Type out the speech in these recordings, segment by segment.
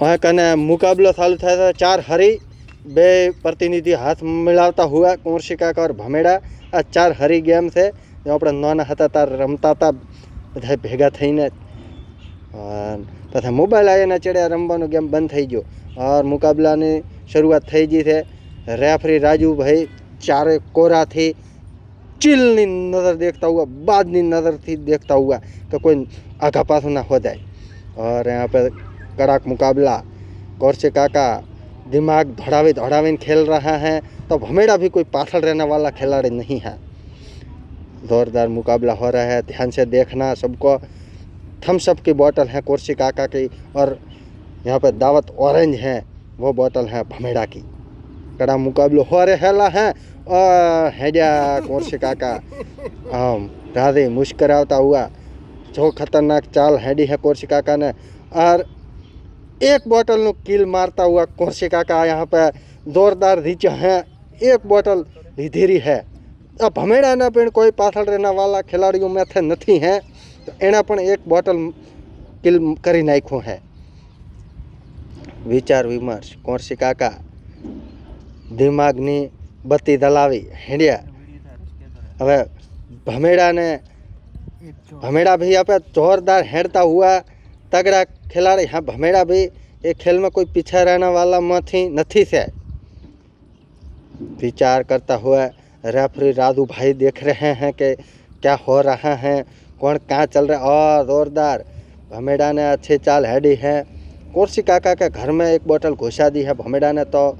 वहाँ कने मुकाबला चालू था, था चार हरी बे प्रतिनिधि हाथ मिलाता हुआ कुंवर शिकाक और भमेड़ा आ चार हरी गेम से जो अपने नाना था तार रमता था बधाई भेगा थी तथा मोबाइल आया ने चढ़ा रमवा गेम बंद थी गयो। और मुकाबला शुरुआत थी गई थे रेफरी राजू भाई चार कोरा थी चील नज़र देखता हुआ बाद नज़र थी देखता हुआ कि कोई आघा पास ना हो जाए। और यहाँ पर कड़ाक मुकाबला। कौरसे काका दिमाग दौड़ावे दौड़ावे खेल रहा है तो भमेड़ा भी कोई पाथल रहने वाला खिलाड़ी नहीं है। जोरदार मुकाबला हो रहा है, ध्यान से देखना, सबको थम्सअप की बोतल है कुर्सी काका की, और यहाँ पर दावत ऑरेंज है, वो बोतल है भमेड़ा की। कड़ा मुकाबलो हो रहेला है और हेजा कुर्सी काका। आम, राधे मुस्कराता हुआ, जो खतरनाक चाल हैडी है कुर्सी काका ने, और एक बोतल नो कील मारता हुआ कोशिका का यहाँ पर जोरदार रिच है। एक बोतल धीरी है। अब हमें रहना पे कोई पाथल रहना वाला खिलाड़ियों में थे नहीं है तो एना पर एक बोतल किल करी नाखू है। विचार विमर्श, कोशिका का दिमाग ने बत्ती दलावी, हिंडिया। अब भमेड़ा ने भमेड़ा भी यहाँ पे जोरदार हेड़ता हुआ तगड़ा खिलाड़ी हाँ भमेड़ा भी ये खेल में कोई पीछे रहने वाला मथी नहीं से। विचार करता हुआ रेफरी राधू भाई देख रहे हैं कि क्या हो रहा है, कौन कहाँ चल रहा है। और जोरदार। भमेड़ा ने अच्छी चाल हेडी है। कोरसी काका के घर में एक बोतल घुसा दी है, भमेड़ा ने तो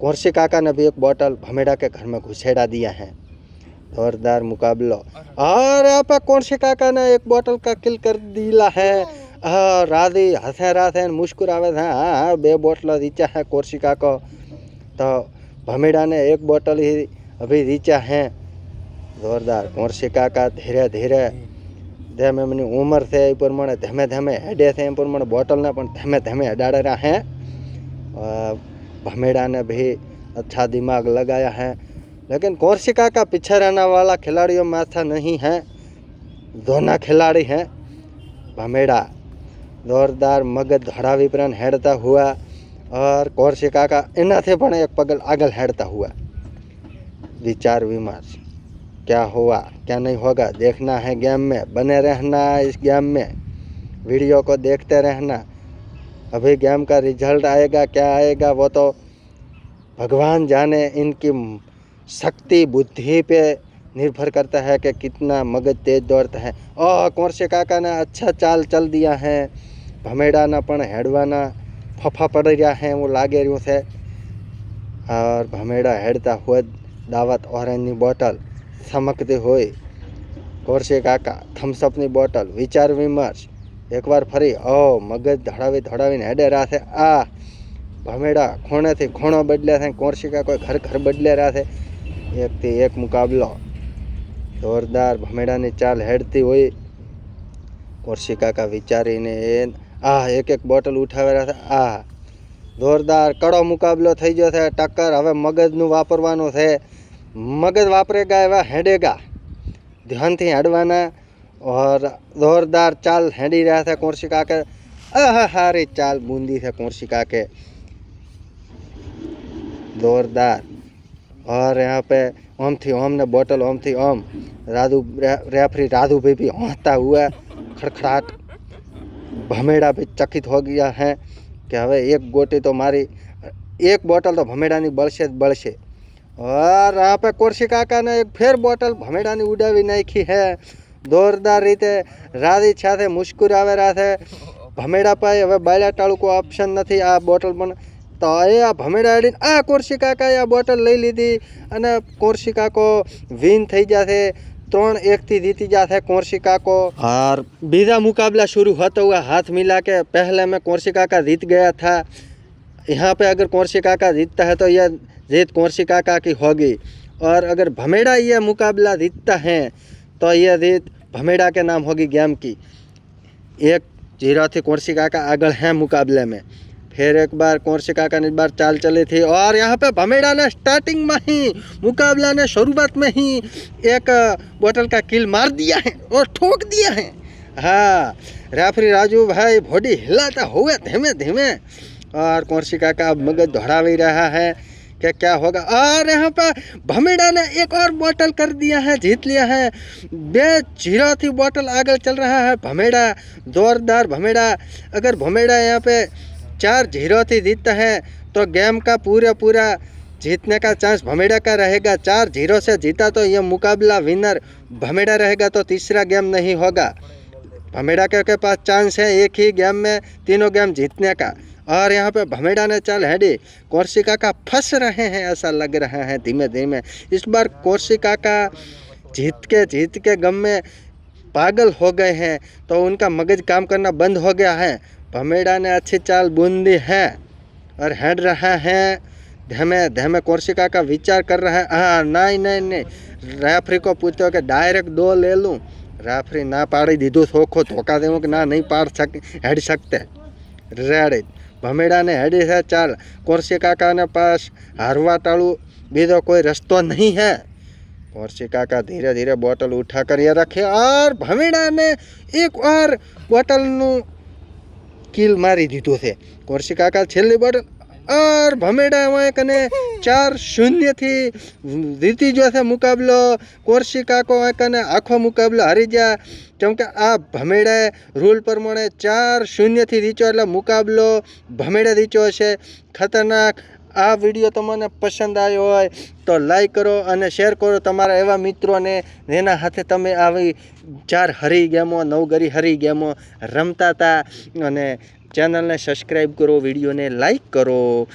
कोरसी काका ने भी एक बोतल भमेड़ा के घर में घुसेड़ा दिया है। जोरदार मुकाबला। और यहाँ पे कौन काका ने एक बोतल का किल कर दिला हाँ। राधी हंसे राधे मुस्कुरावे છે હા હા બે બોટલ રીચા है कोर्सी काको तो भमेड़ा ने एक बोतल ही अभी રીચા है જોરદાર કોર્સી કાકા ધીરે ધીરે જેમ એમની ઉંમર છે એ પ્રમાણે ધીમે ધીમે હેડે છે એ પ્રમાણે બોટલને પણ ધીમે ધીમે હેડાડેલા है और भमेड़ा ने भी अच्छा दिमाग लगाया है लेकिन कोर्सिका का पीछे रहने वाला खिलाड़ियों में ऐसा नहीं है दोनों खिलाड़ी हैं भमेड़ा जोरदार मगज धड़ावी पर हेड़ता हुआ और कोर्सिका का इना थे पण एक पगल आगल हेड़ता हुआ। विचार विमर्श। क्या हुआ? क्या नहीं होगा? देखना है गेम में। बने रहना इस गेम में। वीडियो को देखते रहना। अभी गेम का रिज़ल्ट आएगा, क्या आएगा? वो तो भगवान जाने इनकी शक्ति, बुद्धि पे निर्भर करता है कि कितना मगज तेज दौड़ता है। और कोर्से काका ने अच्छा चाल चल दिया है। ભમેડાના પણ હેડવાના ફફા પડી રહ્યા હે એવું લાગે રહ્યું છે और ભમેડા હેડતા હોય દાવત ઓરેન્જની બોટલ ચમકતી હોય કોરસે કાકા થમ્સઅપની બોટલ વિચાર વિમર્શ એકવાર ફરી ઓ મગજ ધડાવી ધડાવીને હેડે રહ્યા છે આ ભમેડા ખૂણેથી ખૂણો બદલ્યા છે કોરસી કાકો ઘર ઘર બદલે રહ્યા છે એકથી એક મુકાબલો જોરદાર ભમેડાની ચાલ હેડતી હોય કોરસી કાકા વિચારીને એ આ એક એક બોટલ ઉઠાવી રહ્યા છે આ જોરદાર કડો મુકાબલો થઈ ગયો છે ટક્કર હવે મગજનું વાપરવાનું છે મગજ વાપરેગા એવા હેડેગા ધ્યાનથી હેડવાના ઓર જોરદાર ચાલ હેડી રહ્યા છે કોરસી કાકે આહા હારી ચાલ બૂંદી છે કોરસી કાકે जोरदार और यहाँ पे ओम थी ओम ने बोतल ओम थी ओम राधु रे- रेफरी राधु भी भी होता हुआ खड़खड़ाट ભમેડા બી ચકિત હો ગયા હે કે હવે એક ગોટી તો મારી, એક બોટલ તો ભમેડાની બળશે જ બળશે. અરે આપણે કોરશી કાકાને એક ફેર બોટલ ભમેડાની ઉડાવી નાખી હે. જોરદાર રીતે રાધી સાથે મુસ્કુરાવે રાથે ભમેડા પાસે હવે બાયલા તાલુકો ઓપ્શન નથી આ બોટલ પણ તો એ આ ભમેડા અડીને આ કોરશી કાકાએ આ બોટલ લઈ લીધી અને કોરશી કાકો વિન થઈ જશે ત્રણ એકથી જીતી जाते कोरसी काको और बीजा मुकाबला शुरू होता हुआ हाथ मिला के पहले में कोरसी काका जीत गया था यहाँ पे अगर कोरसी काका जीतता है तो यह जीत कोरसी काका की होगी और अगर भमेड़ा ये मुकाबला जीतता है तो यह जीत भमेड़ा के नाम होगी गेम की एक जीरो थी कोरसी काका आगल है मुकाबले में फिर एक बार कोरसी काका ने इस बार चाल चली थी और यहाँ पे भमेड़ा ने स्टार्टिंग में ही, मुकाबला ने शुरुआत में ही एक बोतल का किल मार दिया है और ठोक दिया है। हाँ रेफरी राजू भाई बॉडी हिलाता हुए धीमे धीमे और कौरसी काका अब मगज दोहरा भी रहा है क्या क्या होगा। और यहाँ पर भमेड़ा ने एक और बोतल कर दिया है, जीत लिया है। बे ज़ीरो थी बोतल आगे चल रहा है भमेड़ा, जोरदार भमेड़ा। अगर भमेड़ा यहाँ पे चार ज़ीरो थी जीतता है तो गेम का पूरा पूरा जीतने का चांस भमेड़ा का रहेगा। चार ज़ीरो से जीता तो ये मुकाबला विनर भमेड़ा रहेगा तो तीसरा गेम नहीं होगा। भमेड़ा के, के पास चांस है एक ही गेम में तीनों गेम जीतने का। और यहाँ पे भमेड़ा ने चाल हैडी कोर्सिका का फंस रहे हैं ऐसा लग रहा है धीमे धीमे। इस बार कोर्सिका का जीत के जीत के गम में पागल हो गए हैं तो उनका मगज काम करना बंद हो गया है। भमेड़ा ने अच्छी चाल बूंदी है और हेड रहा है धीमे धीमे कोर्सिका का विचार कर रहा है हाँ नहीं नहीं नहीं रेफरी को पूछते कि डायरेक्ट दो ले लूँ રેફરી ના પાડી દીધું ચોખ્ખો ધોકા દેવું કે ના નહીં પાડ શક હેડી શકતે રેડી ભમેડાને હેડી છે ચાલ કોરસી કાકાને પાસ હારવા ટાળું બીજો કોઈ રસ્તો નહીં है कोरसी काका धीरे धीरे बोतल उठा कर ये रखे और भमेड़ा ने एक और બોટલનું કિલ મારી દીધો છે. કોરસી કાકા, છેલ્લી બોટલ આર ભમેડા એમાં કને ચાર શૂન્યથી જીતી જો છે મુકાબલો. કોરસી કાકો કને આખો મુકાબલો હારી ગયા. કેમ આ ભમેડાએ રૂલ પ્રમાણે ચાર શૂન્યથી રીચો એટલે મુકાબલો ભમેડા રીચો છે ખતરનાક આ વીડિયો તમને પસંદ આવ્યો હોય તો લાઈક કરો અને શેર કરો તમારા એવા મિત્રોને જેના હાથે તમે આવી ચાર હરી ગેમો, નવગરી હરી ગેમો રમતા હતા. અને ચેનલને સબસ્ક્રાઈબ કરો, વિડીયોને લાઈક કરો.